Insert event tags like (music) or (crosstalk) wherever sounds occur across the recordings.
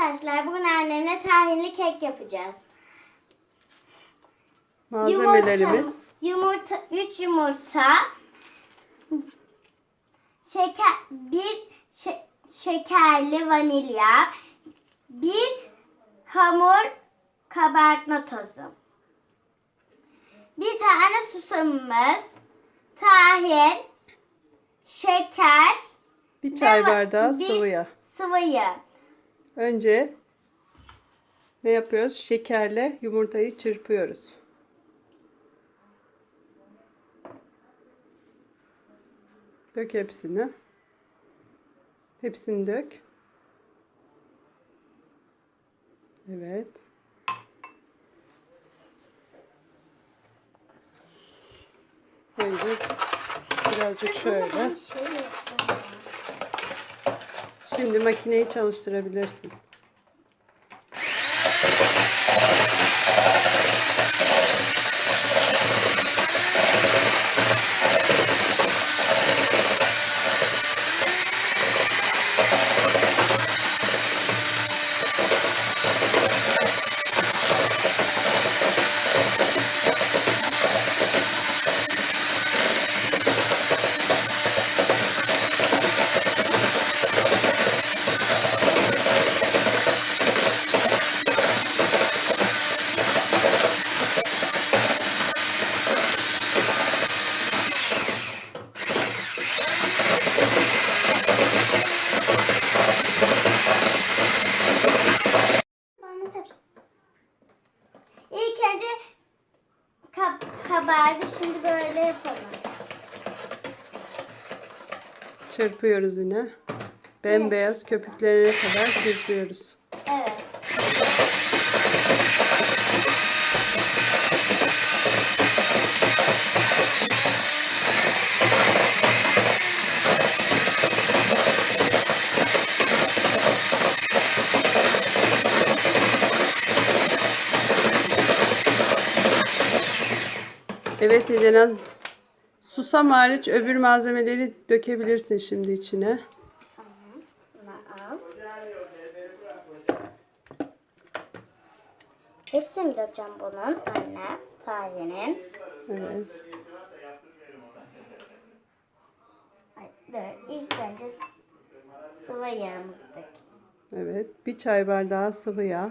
Arkadaşlar bugün annemle tahinli kek yapacağız. Malzemelerimiz Yumurta, 3 yumurta, şeker, bir şe- şekerli vanilya, bir hamur kabartma tozu. Bir tane susamımız, tahin, şeker, bir çay bardağı sıvı yağ. sıvı yağ. Önce ne yapıyoruz? Şekerle yumurtayı çırpıyoruz. Dök hepsini. Hepsini dök. Evet. Önce birazcık şöyle. Şimdi makineyi çalıştırabilirsin. Ben nasıl yapacağım? İlk önce kab kabardı. Şimdi böyle yapalım. Çırpıyoruz yine. Bembeyaz köpüklerine kadar çırpıyoruz. Evet. Evet Elenaz. Susam hariç öbür malzemeleri dökebilirsin şimdi içine. Tamam. Bunu al. Hepsini dökeceğim bunun anne. Tayenin. Evet. Ay, dur. İlk önce sıvı yağımızı dök. Evet. Bir çay bardağı sıvı yağ.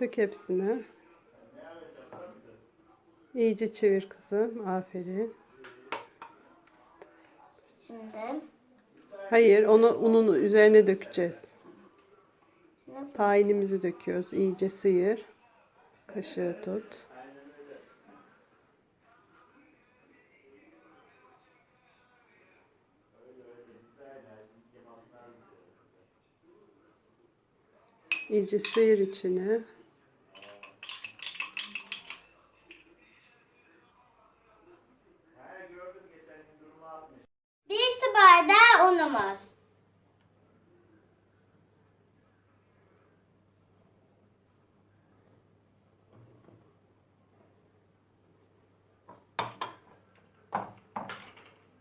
Dök hepsini. İyice çevir kızım. Aferin. Şimdi, Hayır, onu unun üzerine dökeceğiz. Tahinimizi döküyoruz. İyice sıyır. Kaşığı tut. İyice sıyır içine. bir su bardağı unumuz.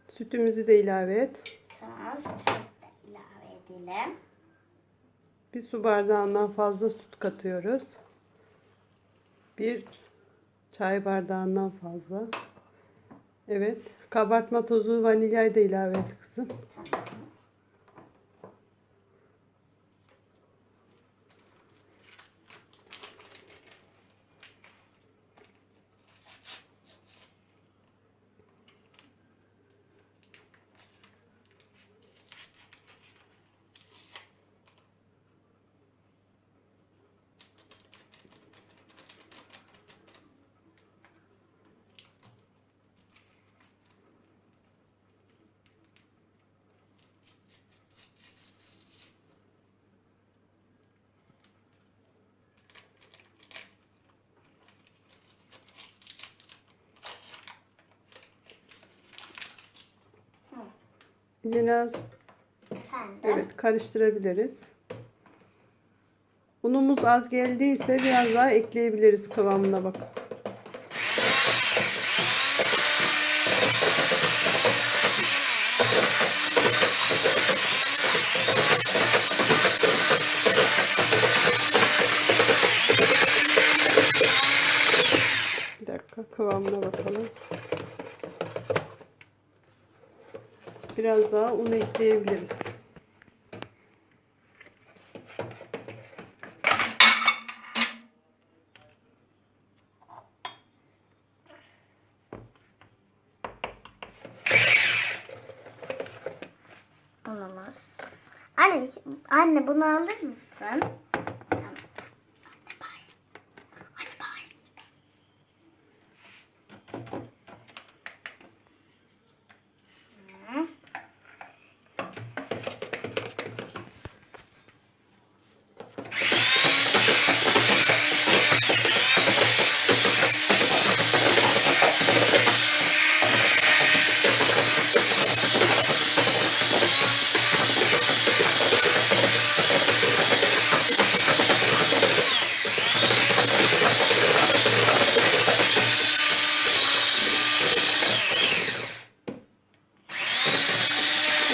Sütümüzü de ilave et. Tamam. Sütümüzü de ilave edelim. Bir su bardağından fazla süt katıyoruz. Bir çay bardağından fazla. Evet. Kabartma tozu vanilyayı da ilave et kızım. Cenaz Efendim. evet karıştırabiliriz. Unumuz az geldiyse biraz daha ekleyebiliriz kıvamına bak. Bir dakika kıvamına bakalım. Biraz daha un ekleyebiliriz. Unumuz. Anne, anne bunu alır mısın?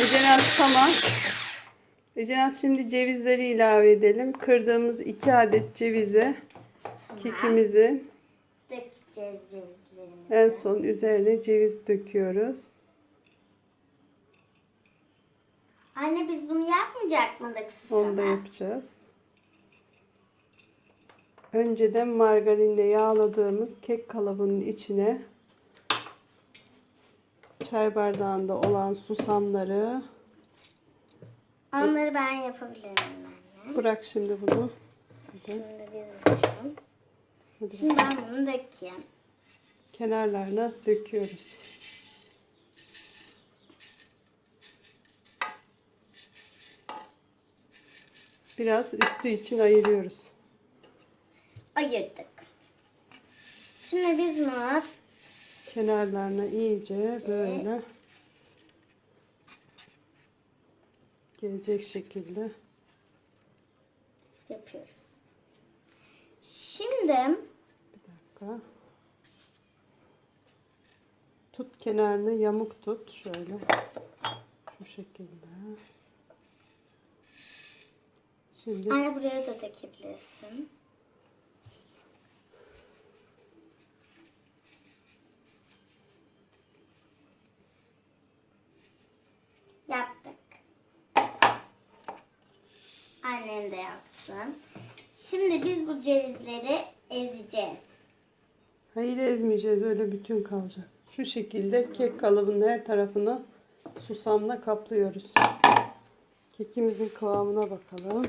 Ecenaz tamam. Ecenaz şimdi cevizleri ilave edelim. Kırdığımız 2 adet cevizi kekimizin Dökeceğiz cevizlerimizi. en son üzerine ceviz döküyoruz. Anne biz bunu yapmayacak mıydık Onu da susama? yapacağız. Önceden margarinle yağladığımız kek kalıbının içine çay bardağında olan susamları Onları ben yapabilirim anne. bırak şimdi bunu. Şimdi. Hadi. Şimdi ben bunu dökeyim. Kenarlarına döküyoruz. Biraz üstü için ayırıyoruz. Ayırdık. Şimdi biz bunu Kenarlarına iyice böyle gelecek şekilde yapıyoruz. Şimdi Bir dakika. Tut kenarını yamuk tut şöyle. Şu şekilde. Şimdi anne buraya da dökebilirsin. Yaptık. Annem de yapsın. Şimdi biz bu cevizleri ezeceğiz. hayır ezmeyeceğiz öyle bütün kalacak. Şu şekilde kek kalıbının her tarafını susamla kaplıyoruz. Kekimizin kıvamına bakalım.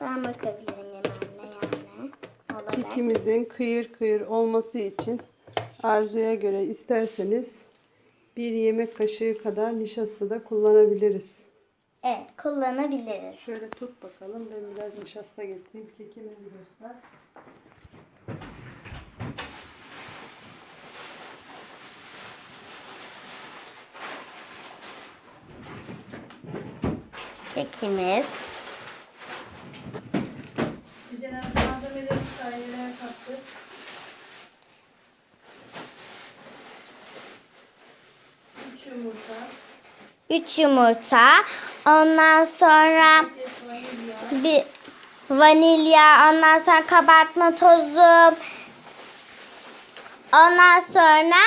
Ben bakabilirim anne yani. Olarak. Kekimizin kıyır kıyır olması için arzuya göre isterseniz bir yemek kaşığı kadar nişasta da kullanabiliriz. Evet kullanabiliriz. Şöyle tut bakalım. Ben biraz nişasta getireyim. Kekimi göster. Kekimiz. Cenab malzemeleri sayraya kattık. Üç yumurta, 3 yumurta. Ondan sonra bir vanilya, ondan sonra kabartma tozu. Ondan sonra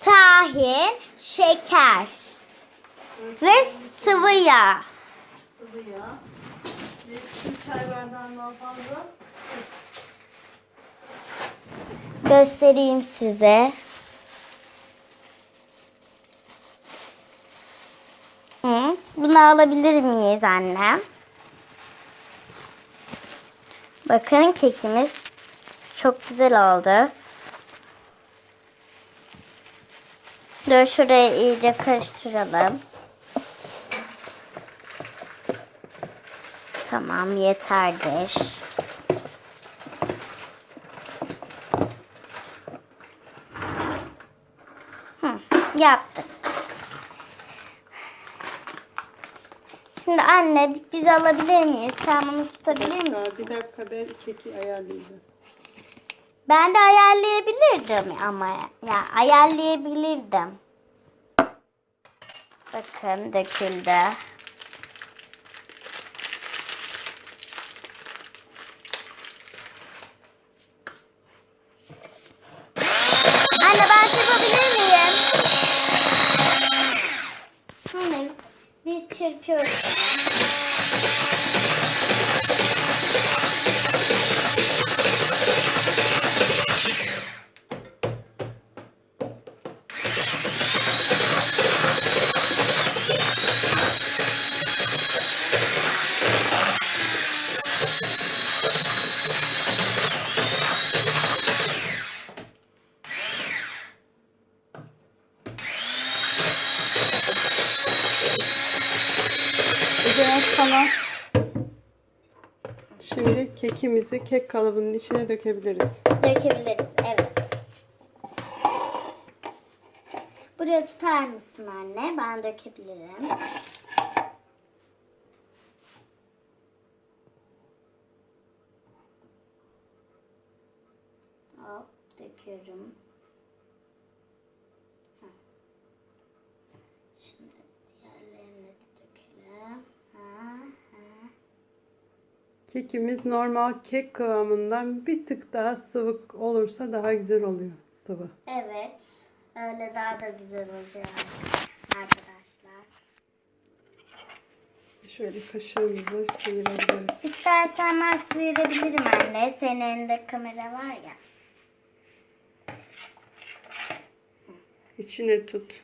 tahin, şeker ve sıvı yağ. sıvı yağ. Bir çay bardağından fazla Göstereyim size. Hı, bunu alabilir miyiz annem? Bakın kekimiz çok güzel oldu. Dur şuraya iyice karıştıralım. Tamam yeterdir. Hı, yaptık. Şimdi anne biz alabilir miyiz? Sen bunu tutabilir misin? bir dakika ben keki ayarlayacağım. Ben de ayarlayabilirdim ama ya ayarlayabilirdim. Bakın döküldü. çırpıyoruz. Beyaz kalan. Şimdi kekimizi kek kalıbının içine dökebiliriz. Dökebiliriz. Evet. Buraya tutar mısın anne? Ben dökebilirim. Hop döküyorum. Heh. Şimdi diğerlerini de dökelim. Ha, ha. Kekimiz normal kek kıvamından bir tık daha sıvı olursa daha güzel oluyor sıvı. Evet. Öyle daha da güzel oluyor arkadaşlar. Şöyle kaşığımızla sıyırabiliriz. İstersen ben sıyırabilirim anne. Senin elinde kamera var ya. İçine tut.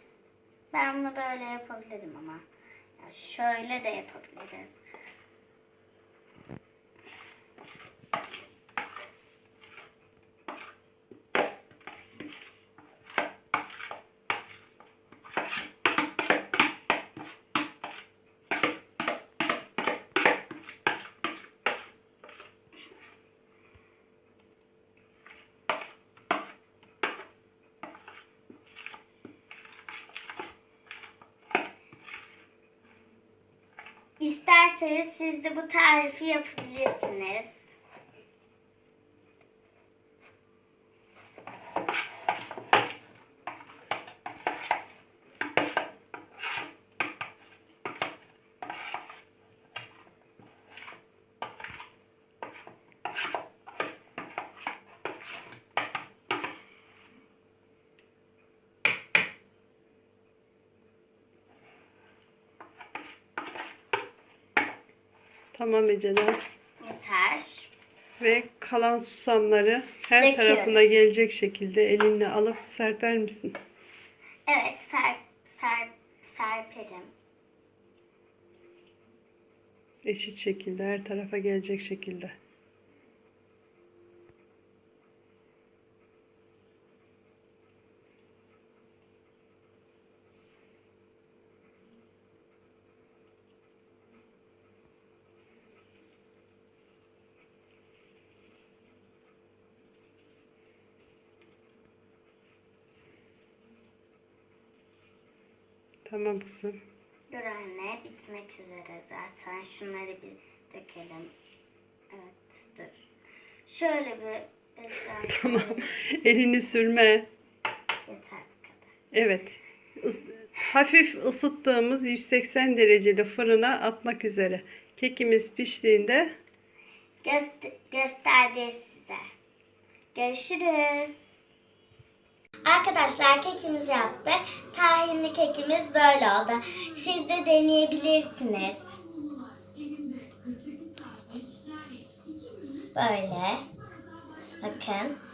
Ben bunu böyle yapabilirim ama. Ya şöyle de yapabiliriz. İsterseniz siz de bu tarifi yapabilirsiniz. Tamam Ece'den. Yeter. Ve kalan susamları her Döküyorum. tarafına gelecek şekilde elinle alıp serper misin? Evet ser, ser, serperim. Eşit şekilde her tarafa gelecek şekilde. Tamam kızım. Dur anne bitmek üzere zaten. Şunları bir dökelim. Evet dur. Şöyle bir (laughs) Tamam. Elini sürme. Yeter bu kadar. Evet. Is- hafif ısıttığımız 180 dereceli fırına atmak üzere. Kekimiz piştiğinde Göster göstereceğiz size. Görüşürüz. Arkadaşlar kekimizi yaptık. Tahinli kekimiz böyle oldu. Siz de deneyebilirsiniz. Böyle. Bakın.